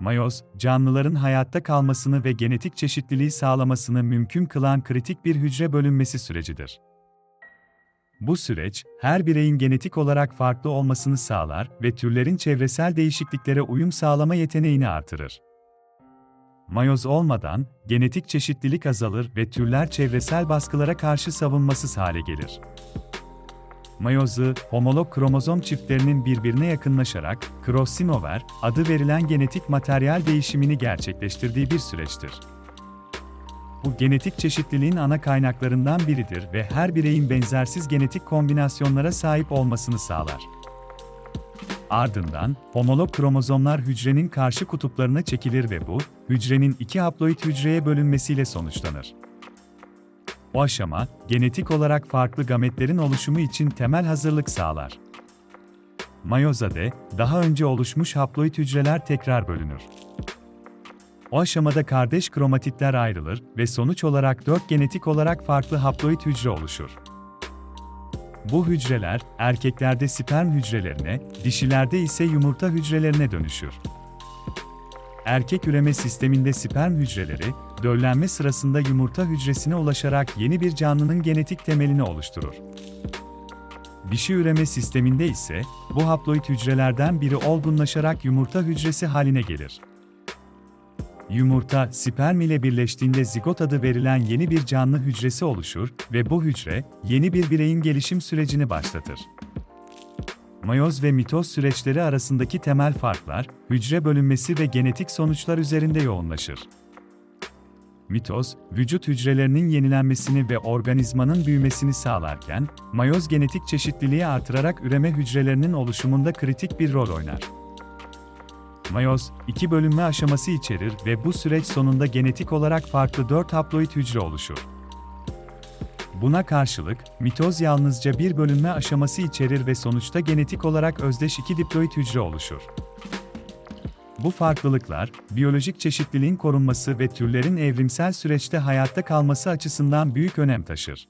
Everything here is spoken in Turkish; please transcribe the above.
Mayoz, canlıların hayatta kalmasını ve genetik çeşitliliği sağlamasını mümkün kılan kritik bir hücre bölünmesi sürecidir. Bu süreç, her bireyin genetik olarak farklı olmasını sağlar ve türlerin çevresel değişikliklere uyum sağlama yeteneğini artırır. Mayoz olmadan, genetik çeşitlilik azalır ve türler çevresel baskılara karşı savunmasız hale gelir. Mayozu, homolog kromozom çiftlerinin birbirine yakınlaşarak, crossing-over adı verilen genetik materyal değişimini gerçekleştirdiği bir süreçtir. Bu genetik çeşitliliğin ana kaynaklarından biridir ve her bireyin benzersiz genetik kombinasyonlara sahip olmasını sağlar. Ardından, homolog kromozomlar hücrenin karşı kutuplarına çekilir ve bu, hücrenin iki haploid hücreye bölünmesiyle sonuçlanır. Bu aşama, genetik olarak farklı gametlerin oluşumu için temel hazırlık sağlar. Mayozade, daha önce oluşmuş haploid hücreler tekrar bölünür. O aşamada kardeş kromatitler ayrılır ve sonuç olarak dört genetik olarak farklı haploid hücre oluşur. Bu hücreler, erkeklerde sperm hücrelerine, dişilerde ise yumurta hücrelerine dönüşür. Erkek üreme sisteminde sperm hücreleri, döllenme sırasında yumurta hücresine ulaşarak yeni bir canlının genetik temelini oluşturur. Dişi üreme sisteminde ise, bu haploid hücrelerden biri olgunlaşarak yumurta hücresi haline gelir. Yumurta, sperm ile birleştiğinde zigot adı verilen yeni bir canlı hücresi oluşur ve bu hücre, yeni bir bireyin gelişim sürecini başlatır. Mayoz ve mitoz süreçleri arasındaki temel farklar, hücre bölünmesi ve genetik sonuçlar üzerinde yoğunlaşır. Mitoz, vücut hücrelerinin yenilenmesini ve organizmanın büyümesini sağlarken, mayoz genetik çeşitliliği artırarak üreme hücrelerinin oluşumunda kritik bir rol oynar. Mayoz, iki bölünme aşaması içerir ve bu süreç sonunda genetik olarak farklı 4 haploid hücre oluşur. Buna karşılık, mitoz yalnızca bir bölünme aşaması içerir ve sonuçta genetik olarak özdeş iki diploid hücre oluşur. Bu farklılıklar, biyolojik çeşitliliğin korunması ve türlerin evrimsel süreçte hayatta kalması açısından büyük önem taşır.